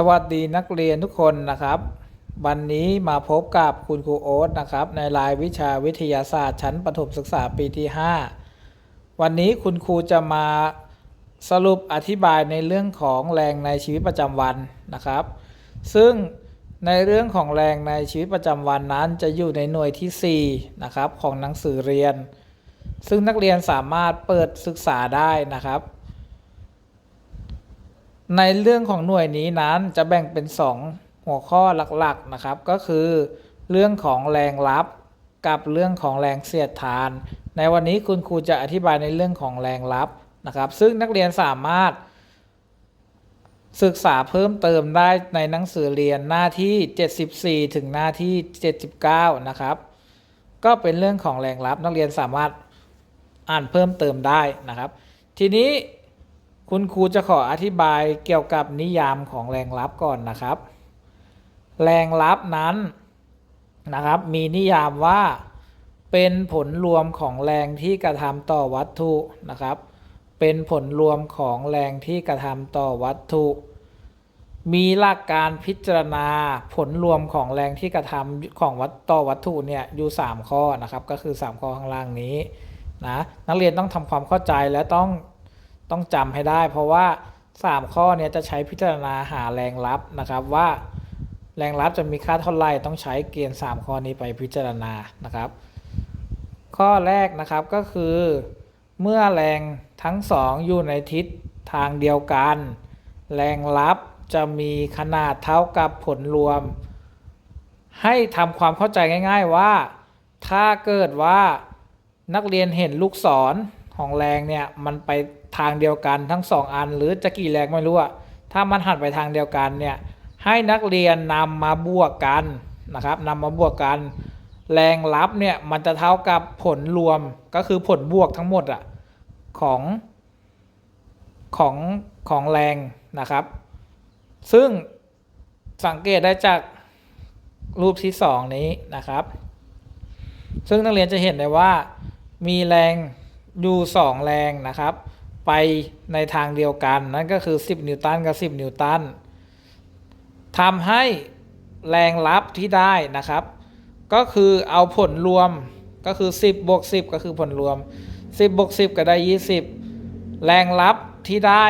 สวัสดีนักเรียนทุกคนนะครับ วันนี้มาพบกับคุณครูโอ๊ตนะครับ ในรายวิชาวิทยาศาสตร์ ชั้นประถมศึกษาปีที่ 5 วันนี้คุณครูจะมาสรุปอธิบายในเรื่องของแรงในชีวิตประจำวันนะครับ ซึ่งในเรื่องของแรงในชีวิตประจำวันนั้นจะอยู่ในหน่วยที่ 4 นะครับ ของหนังสือเรียน ซึ่งนักเรียนสามารถเปิดศึกษาได้นะครับ ในเรื่องของหน่วยนี้นั้นจะแบ่งเป็น 2 หัวข้อหลักๆนะครับ ก็คือเรื่องของแรงรับกับเรื่องของแรงเสียดทาน ในวันนี้คุณครูจะอธิบายในเรื่องของแรงรับนะครับ ซึ่งนักเรียนสามารถ ศึกษาเพิ่มเติมได้ในหนังสือเรียนหน้าที่ 74 ถึงหน้าที่ 79 นะครับ ก็เป็นเรื่องของแรงรับนักเรียนสามารถอ่านเพิ่มเติมได้นะครับ ทีนี้ คุณครูจะขออธิบายเกี่ยวกับนิยามของแรงลับก่อนนะครับ แรงลับนั้นนะครับ มีนิยามว่าเป็นผลรวมของแรงที่กระทำต่อวัตถุนะครับ เป็นผลรวมของแรงที่กระทำต่อวัตถุ มีหลักการพิจารณาผลรวมของแรงที่กระทำของวัตต่อวัตถุเนี่ยอยู่ 3 ข้อนะครับ ก็คือ 3 ข้อข้างล่างนี้นะนักเรียนต้องทำความเข้าใจและต้อง ต้องจำให้ได้ เพราะว่า 3 ข้อเนี้จะใช้พิจารณาหาแรงลับนะครับว่า แรงลับจะมีค่าเท่าไหร่ต้องใช้เกณฑ์ 3 ข้อนี้ไปพิจารณานะครับ ข้อแรกนะครับก็คือ เมื่อแรงทั้งสองอยู่ในทิศทางเดียวกัน แรงลับจะมีขนาดเท่ากับผลรวม ให้ทำความเข้าใจง่าย ๆว่า ถ้าเกิดว่านักเรียนเห็นลูกศรของแรงเนี่ยมันไป ทางเดียวกันทั้งสองอัน หรือจะกี่แรงไม่รู้อะถ้ามันหันไปทางเดียวกันเนี่ยให้นักเรียนนำมาบวกกันนะครับนำมาบวกกัน แรงรับเนี่ยมันจะเท่ากับผลรวมก็คือผลบวกทั้งหมดอะของของของแรงนะครับ ซึ่งสังเกตได้จากรูปที่สองนี้นะครับ ซึ่งนักเรียนจะเห็นได้ว่ามีแรงอยู่สองแรงนะครับ ไปในทางเดียวกัน นั่นก็คือ 10 นิวตันกับ 10 นิวตันทำให้แรงรับที่ได้นะครับ ก็คือเอาผลรวมก็คือ 10บวก10 ก็คือผลรวม 10บวก10 ก็ได้ 20 แรงรับที่ได้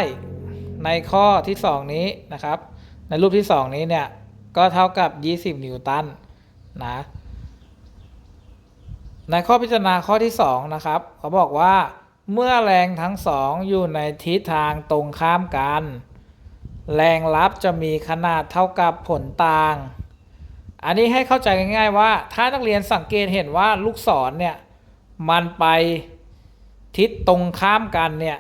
ในข้อที่ 2 นี้นะครับ ในรูปที่ 2 นี้เนี่ยก็เท่ากับ 20 นิวตันนะในข้อพิจารณาข้อที่ 2 นะครับเขาบอกว่า เมื่อแรงทั้งสองอยู่ในทิศทางตรงข้ามกัน แรงรับจะมีขนาดเท่ากับผลต่าง อันนี้ให้เข้าใจง่ายๆว่า ถ้านักเรียนสังเกตเห็นว่าลูกศรเนี่ยมันไปทิศตรงข้ามกันเนี่ย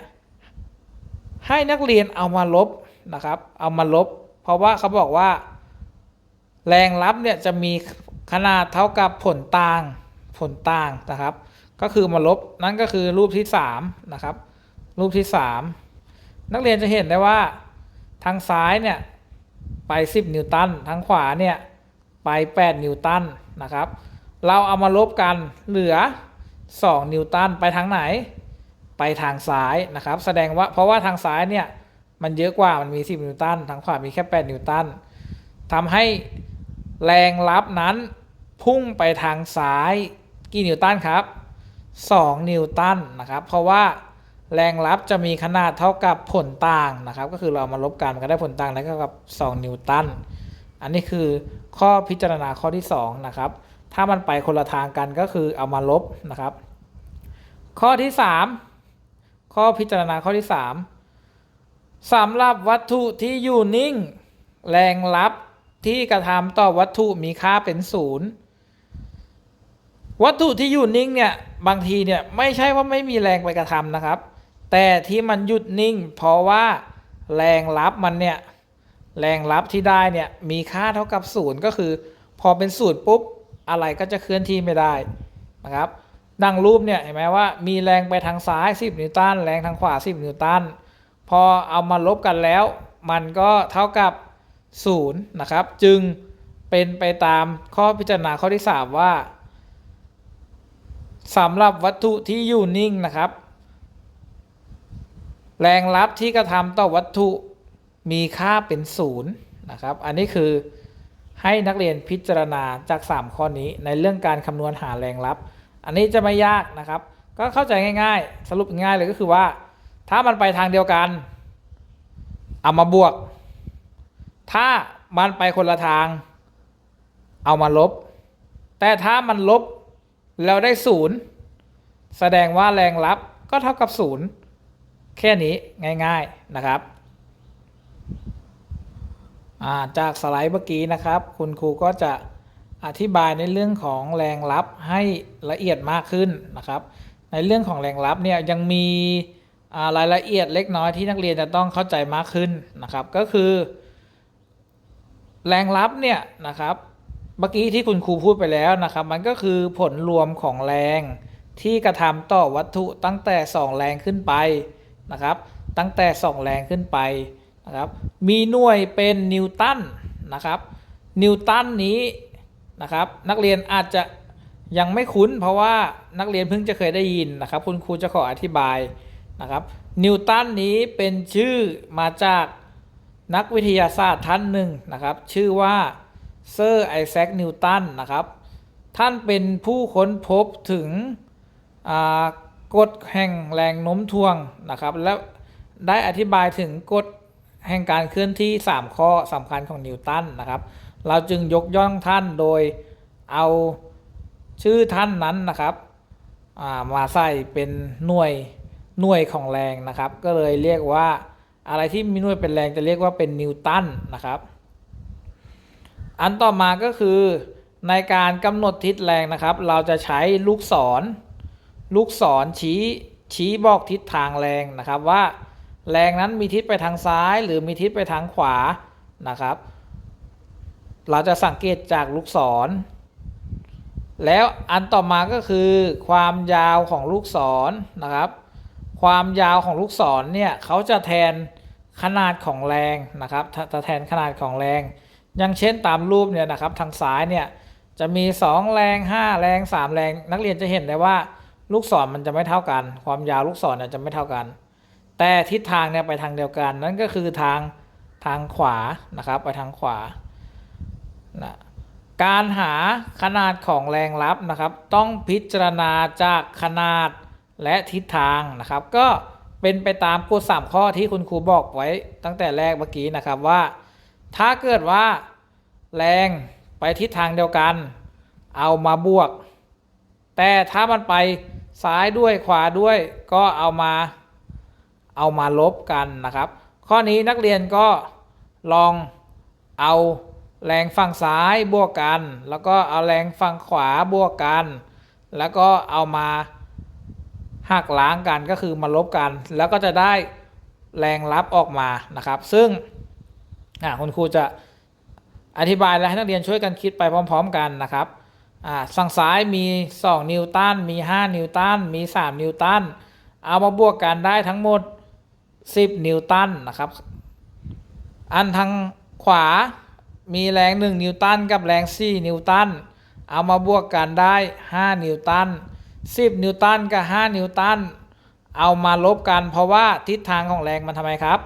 ให้นักเรียนเอามาลบนะครับ เอามาลบ เพราะว่าเขาบอกว่า แรงรับเนี่ยจะมีขนาดเท่ากับผลต่าง ผลต่างนะครับ ก็คือมาลบนั่นก็คือรูปที่3นะครับรูปที่ 3 นักเรียนจะเห็นได้ว่าทางซ้ายเนี่ยไป 10 นิวตันทางขวาเนี่ยไป 8 นิวตันนะครับ เราเอามาลบกันเหลือ 2 นิวตันไปทางไหน ไปทางซ้ายนะครับ แสดงว่าเพราะว่าทางซ้ายเนี่ยมันเยอะกว่ามันมี 10 นิวตันทางขวามีแค่ 8 นิวตันทำให้แรงรับนั้นพุ่งไปทางซ้าย กี่นิวตันครับ 2 นิวตันนะครับ เพราะว่าแรงรับจะมีขนาดเท่ากับผลต่างนะครับ ก็คือเรามาลบกันมันก็ได้ผลต่างแล้วก็กับ 2 นิวตัน อันนี้คือข้อพิจารณาข้อที่ 2 นะครับ ถ้ามันไปคนละทางกันก็คือเอามาลบนะครับ ข้อที่ 3 ข้อพิจารณาข้อที่ 3สำหรับวัตถุที่อยู่นิ่ง แรงรับที่กระทำต่อวัตถุมีค่าเป็นศูนย์ วัตถุที่อยู่นิ่งเนี่ยบางทีเนี่ยไม่ใช่ว่าไม่มีแรงไปกระทำนะครับ แต่ที่มันหยุดนิ่ง เพราะว่าแรงรับมันเนี่ยแรงรับที่ได้เนี่ยมีค่าเท่ากับศูนย์ก็คือ พอเป็นศูนย์ปุ๊บอะไรก็จะเคลื่อนที่ไม่ได้นะครับดังรูปเนี่ยเห็นไหมว่ามีแรงไปทางซ้าย 10 นิวตันแรงทางขวา 10 นิวตันพอเอามาลบกันแล้ว มันก็เท่ากับศูนย์นะครับจึงเป็นไปตามข้อพิจารณาข้อที่ 3 ว่า สำหรับวัตถุที่อยู่นิ่งนะครับ แรงรับที่กระทำต่อวัตถุมีค่าเป็นศูนย์นะครับ อันนี้คือให้นักเรียนพิจารณาจาก 3 ข้อนี้ในเรื่องการคำนวณหาแรงลับ อันนี้จะไม่ยากนะครับ ก็เข้าใจง่ายๆ สรุปง่ายเลยก็คือว่า ถ้ามันไปทางเดียวกัน เอามาบวก ถ้ามันไปคนละทาง เอามาลบ แต่ถ้ามันลบ แล้วได้ศูนย์แสดงว่าแรงลับก็เท่ากับศูนย์แค่นี้ง่าย ๆนะครับาจากสไลด์เมื่อกี้นะครับ คุณครูก็จะอธิบายในเรื่องของแรงลับให้ละเอียดมากขึ้นนะครับ ในเรื่องของแรงลับเนี่ยยังมีรายละเอียดเล็กน้อยที่นักเรียนจะต้องเข้าใจมากขึ้นนะครับ ก็คือ แรงลับเนี่ยนะครับ เมื่อกี้ที่คุณครูพูดไปแล้วนะครับ มันก็คือผลรวมของแรงที่กระทำต่อวัตถุตั้งแต่ 2 แรงขึ้นไปนะครับ ตั้งแต่ 2 แรงขึ้นไปนะครับ มีหน่วยเป็นนิวตันนะครับ นิวตันนี้นะครับ นักเรียนอาจจะยังไม่คุ้น เพราะว่านักเรียนเพิ่งจะเคยได้ยินนะครับ คุณครูจะขออธิบายนะครับ นิวตันนี้เป็นชื่อมาจากนักวิทยาศาสตร์ท่านหนึ่งนะครับ ชื่อว่า เซอร์ไอแซคนิวตันนะครับ ท่านเป็นผู้ค้นพบถึงกฎแห่งแรงโน้มถ่วงนะครับ และได้อธิบายถึงกฎแห่งการเคลื่อนที่ 3 ข้อสำคัญของนิวตันนะครับ เราจึงยกย่องท่านโดยเอาชื่อท่านนั้นนะครับามาใส่เป็นหน่วยหน่วยของแรงนะครับ ก็เลยเรียกว่าอะไรที่มีหน่วยเป็นแรงจะเรียกว่าเป็นนิวตันนะครับ อันต่อมาก็คือในการกำหนดทิศแรงนะครับ เราจะใช้ลูกศร ลูกศรชี้ชี้บอกทิศทางแรงนะครับว่าแรงนั้นมีทิศไปทางซ้ายหรือมีทิศไปทางขวานะครับ เราจะสังเกตจากลูกศร แล้วอันต่อมาก็คือความยาวของลูกศรนะครับ ความยาวของลูกศรเนี่ยเขาจะแทนขนาดของแรงนะครับจะจะแทนขนาดของแรง อย่างเช่นตามรูปเนี่ยนะครับทางซ้ายเนี่ยจะมี 2 แรง 5 แรง 3 แรง นักเรียนจะเห็นได้ว่าลูกศรมันจะไม่เท่ากัน ความยาวลูกศรเนี่ยจะไม่เท่ากัน แต่ทิศทางเนี่ยไปทางเดียวกัน นั่นก็คือทางทางขวานะครับไปทางขวานะการหาขนาดของแรงลับนะครับ ต้องพิจารณาจากขนาดและทิศทางนะครับ ก็เป็นไปตามกฎสามข้อที่คุณครูบอกไว้ตั้งแต่แรกเมื่อกี้นะครับว่า ถ้าเกิดว่าแรงไปทิศทางเดียวกัน เอามาบวก แต่ถ้ามันไปซ้ายด้วยขวาด้วยก็เอามาเอามาลบกันนะครับ ข้อนี้นักเรียนก็ลองเอาแรงฝั่งซ้ายบวกกัน แล้วก็เอาแรงฝั่งขวาบวกกัน แล้วก็เอามาหักล้างกันก็คือมาลบกัน แล้วก็จะได้แรงรับออกมานะครับ ซึ่ง อ่าคุณครูจะอธิบายและให้นักเรียนช่วยกันคิดไปพร้อม ๆ กันนะครับอ่าฝั่งซ้ายมี 2 นิวตัน มี 5 นิวตัน มี 3 นิวตัน เอามาบวกกันได้ทั้งหมด 10 นิวตันนะครับ อันทางขวามีแรง 1 นิวตันกับแรง 4 นิวตัน เอามาบวกกันได้ 5 นิวตัน 10 นิวตันกับ 5 นิวตัน เอามาลบกันเพราะว่าทิศทางของแรงมันทำไมครับ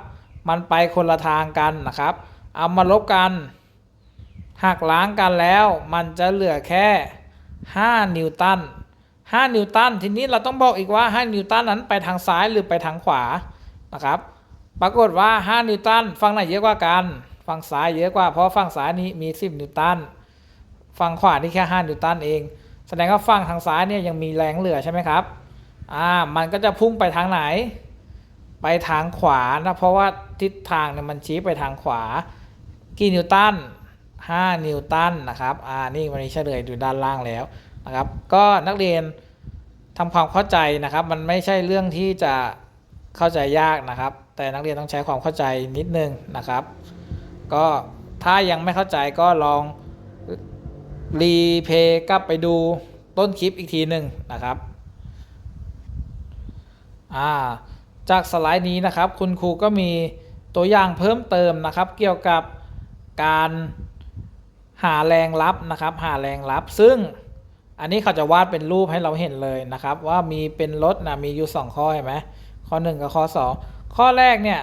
มันไปคนละทางกันนะครับ เอามาลบกันหักล้างกันแล้วมันจะเหลือแค่ 5 นิวตัน 5 นิวตัน ทีนี้เราต้องบอกอีกว่า 5 นิวตันนั้นไปทางซ้ายหรือไปทางขวานะครับ ปรากฏว่า 5 นิวตันฝั่งไหนเยอะกว่ากัน ฝั่งซ้ายเยอะกว่าเพราะฝั่งซ้ายนี้มี 10 นิวตัน ฝั่งขวานี่แค่ 5 นิวตันเอง แสดงว่าฝั่งทางซ้ายเนี่ยยังมีแรงเหลือใช่ไหมครับ อ่า มันก็จะพุ่งไปทางไหน ไปทางขวานะเพราะว่าทิศทางเนี่ยมันชี้ไปทางขวากี่นิวตัน5 นิวตันนะครับอ่านี่วันนี้เฉลยดูด้านล่างแล้วนะครับ ก็นักเรียนทำความเข้าใจนะครับ มันไม่ใช่เรื่องที่จะเข้าใจยากนะครับ แต่นักเรียนต้องใช้ความเข้าใจนิดนึงนะครับ ก็ถ้ายังไม่เข้าใจก็ลองรีเพย์กลับไปดูต้นคลิปอีกทีหนึ่งนะครับ อ่า จากสไลด์นี้นะครับ คุณครูก็มีตัวอย่างเพิ่มเติมนะครับ เกี่ยวกับการหาแรงลับนะครับ หาแรงลับ ซึ่งอันนี้เขาจะวาดเป็นรูปให้เราเห็นเลยนะครับ ว่ามีเป็นรถนะมีอยู่ 2 ข้อเห็นไหมข้อ 1 กับข้อ 2 ข้อแรกเนี่ย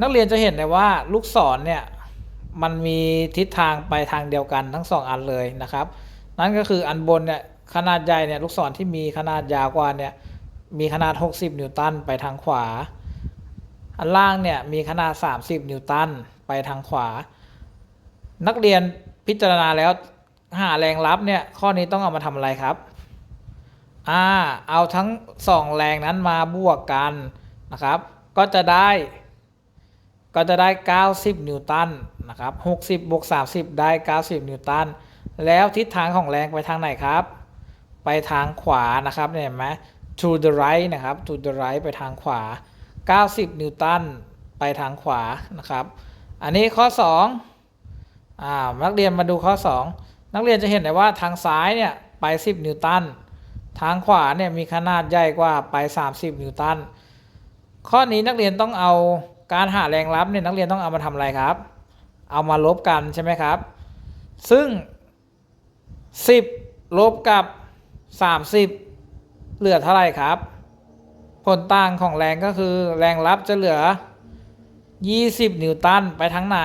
นักเรียนจะเห็นเลยว่าลูกศรเนี่ยมันมีทิศทางไปทางเดียวกันทั้งสองอันเลยนะครับ นั่นก็คืออันบนเนี่ยขนาดใหญ่เนี่ยลูกศรที่มีขนาดยาวกว่าเนี่ย มีขนาด 60 นิวตันไปทางขวา อันล่างเนี่ยมีขนาด 30 นิวตันไปทางขวา นักเรียนพิจารณาแล้วหาแรงรับเนี่ยข้อนี้ต้องเอามาทำอะไรครับอ่าเอาทั้งสองแรงนั้นมาบวกกันนะครับ ก็จะได้ก็จะได้ 90 นิวตันนะครับ60บวก30 ได้ 90 นิวตัน แล้วทิศทางของแรงไปทางไหนครับ ไปทางขวานะครับเห็นไหม to the right นะครับ to the right ไปทางขวา 90 นิวตันไปทางขวานะครับ อันนี้ข้อ2อ่านักเรียนมาดูข้อ 2 นักเรียนจะเห็นได้ว่าทางซ้ายเนี่ยไป 10 นิวตัน ทางขวาเนี่ยมีขนาดใหญ่กว่าไป 30 นิวตัน ข้อนี้นักเรียนต้องเอาการหาแรงรับเนี่ยนักเรียนต้องเอามาทำอะไรครับ เอามาลบกันใช่ไหมครับ ซึ่ง 10 ลบกับ 30 เหลือเท่าไหร่ครับ ผลต่างของแรงก็คือ แรงรับจะเหลือ 20 นิวตันไปทางไหน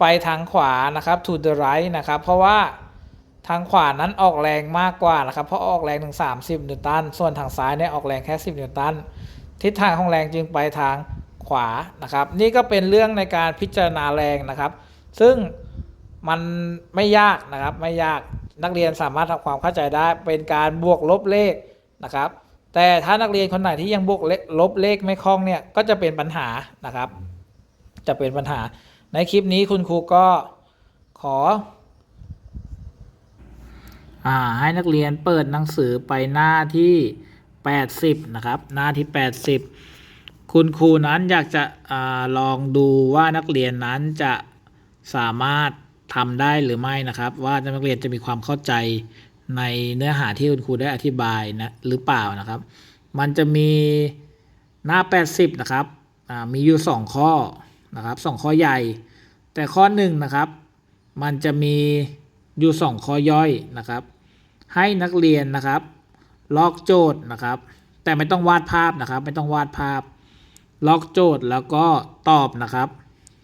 ไปทางขวานะครับ to the right นะครับ เพราะว่าทางขวานั้นออกแรงมากกว่านะครับ เพราะออกแรงถึง 30 นิวตัน ส่วนทางซ้ายเนี่ยออกแรงแค่ 10 นิวตัน ทิศทางของแรงจึงไปทางขวานะครับ นี่ก็เป็นเรื่องในการพิจารณาแรงนะครับ ซึ่งมันไม่ยากนะครับไม่ยาก นักเรียนสามารถทำความเข้าใจได้เป็นการบวกลบเลขนะครับ แต่ถ้านักเรียนคนไหนที่ยังบวกเลขลบเลขไม่คล่องเนี่ยก็จะเป็นปัญหานะครับ จะเป็นปัญหา ในคลิปนี้คุณครูก็ขออ่าให้นักเรียนเปิดหนังสือไปหน้าที่ 80 นะครับ หน้าที่ 80 คุณครูนั้นอยากจะอาลองดูว่านักเรียนนั้นจะสามารถ ทำได้หรือไม่นะครับ ว่านักเรียนจะมีความเข้าใจในเนื้อหาที่คุณครูได้อธิบายนะหรือเปล่านะครับ มันจะมีหน้า 80 นะครับมีอยู่ 2 ข้อนะครับสองข้อใหญ่ แต่ข้อหนึ่งนะครับ มันจะมีอยู่ 2 ข้อย่อยนะครับ ให้นักเรียนนะครับ ลอกโจทย์นะครับ แต่ไม่ต้องวาดภาพนะครับ ไม่ต้องวาดภาพ ลอกโจทย์แล้วก็ตอบนะครับ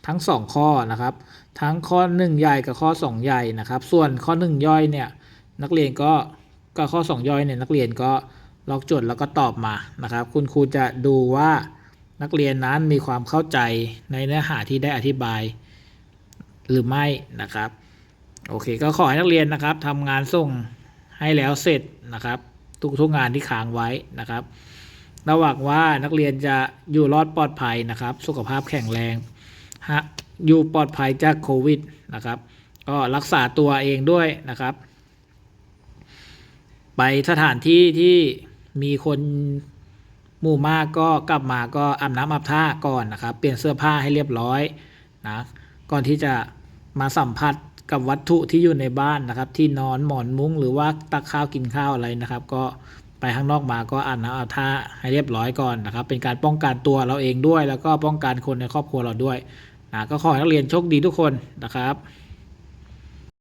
ทั้ง 2 ข้อนะครับ ทั้งข้อ 1 ใหญ่กับข้อ 2 ใหญ่นะครับ ส่วนข้อ 1 ย่อยเนี่ยนักเรียนก็ก็ข้อ 2 ย่อยเนี่ยนักเรียนก็ลอกโจทย์แล้วก็ตอบมานะครับ คุณครูจะดูว่านักเรียนนั้นมีความเข้าใจในเนื้อหาที่ได้อธิบาย หรือไม่นะครับโอเค ก็ขอให้นักเรียนนะครับทำงานส่งให้แล้วเสร็จนะครับ ทุกทุกงานที่ค้างไว้นะครับระหว่างว่านักเรียนจะอยู่รอดปลอดภัยนะครับ สุขภาพแข็งแรงฮะ อยู่ปลอดภัยจากโควิดนะครับ ก็รักษาตัวเองด้วยนะครับ ไปสถานที่ที่มีคนหมู่มากก็กลับมาก็อาบน้ำอาบท่าก่อนนะครับ เปลี่ยนเสื้อผ้าให้เรียบร้อยนะก่อนที่จะมาสัมผัสกับวัตถุที่อยู่ในบ้านนะครับ ที่นอนหมอนมุ้งหรือว่าตักข้าวกินข้าวอะไรนะครับ ก็ไปข้างนอกมาก็อาบน้ำอาบท่าให้เรียบร้อยก่อนนะครับ เป็นการป้องกันตัวเราเองด้วย แล้วก็ป้องกันคนในครอบครัวเราด้วย ก็ขอให้นักเรียนโชคดีทุกคนนะครับ